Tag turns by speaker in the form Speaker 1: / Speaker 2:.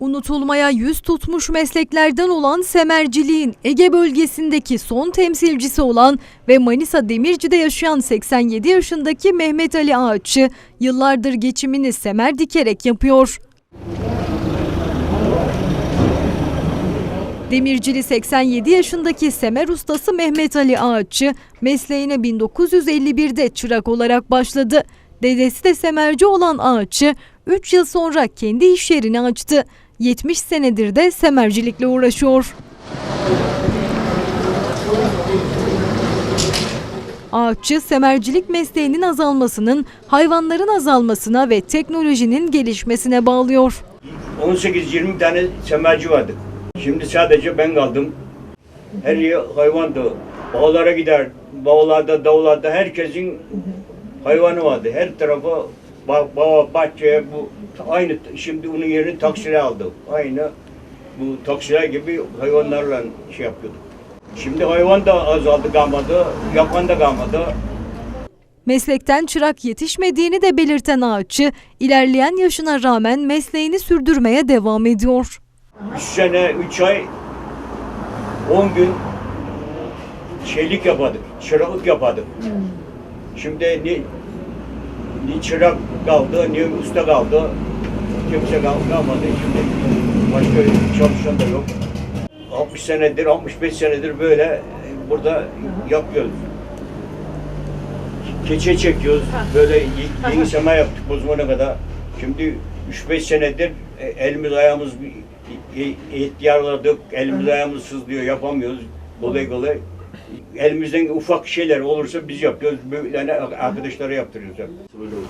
Speaker 1: Unutulmaya yüz tutmuş mesleklerden olan semerciliğin Ege bölgesindeki son temsilcisi olan ve Manisa Demirci'de yaşayan 87 yaşındaki Mehmet Ali Ağaççı yıllardır geçimini semer dikerek yapıyor. Demircili 87 yaşındaki semer ustası Mehmet Ali Ağaççı mesleğine 1951'de çırak olarak başladı. Dedesi de semerci olan Ağaççı 3 yıl sonra kendi iş yerini açtı. 70 senedir de semercilikle uğraşıyor. Ağaççı semercilik mesleğinin azalmasının hayvanların azalmasına ve teknolojinin gelişmesine bağlıyor.
Speaker 2: 18-20 tane semerci vardı. Şimdi sadece ben kaldım. Her yer hayvandı. Bağlara gider. Bağlarda, dağlarda herkesin hayvanı vardı. Her tarafa bağ bahçeye bu aynı şimdi onun yerini taksire aldı. Aynı bu taksiler gibi hayvanlarla şey yapıyorduk. Şimdi hayvan da azaldı kalmadı, yapan da kalmadı.
Speaker 1: Meslekten çırak yetişmediğini de belirten Ağaççı, ilerleyen yaşına rağmen mesleğini sürdürmeye devam ediyor.
Speaker 2: 3 sene, 3 ay, 10 gün şeylik yapardık, çıraklık yapardık. Şimdi ni, ni çırak kaldı, ni usta kaldı. Kimse kal, kalmadı şimdi. Başka çalışan da yok. 60 senedir, 65 senedir böyle e, burada yapıyoruz. Keçe çekiyoruz. Böyle yeni sema yaptık bu zamana kadar. Şimdi 3-5 senedir e, elimiz ayağımız ihtiyarladık. Elimiz ayağımız sızlıyor, yapamıyoruz. Kolay kolay. Elimizden ufak şeyler olursa biz yapıyoruz. Böyle arkadaşlara yaptırıyoruz. hep.
Speaker 3: Böyle olur.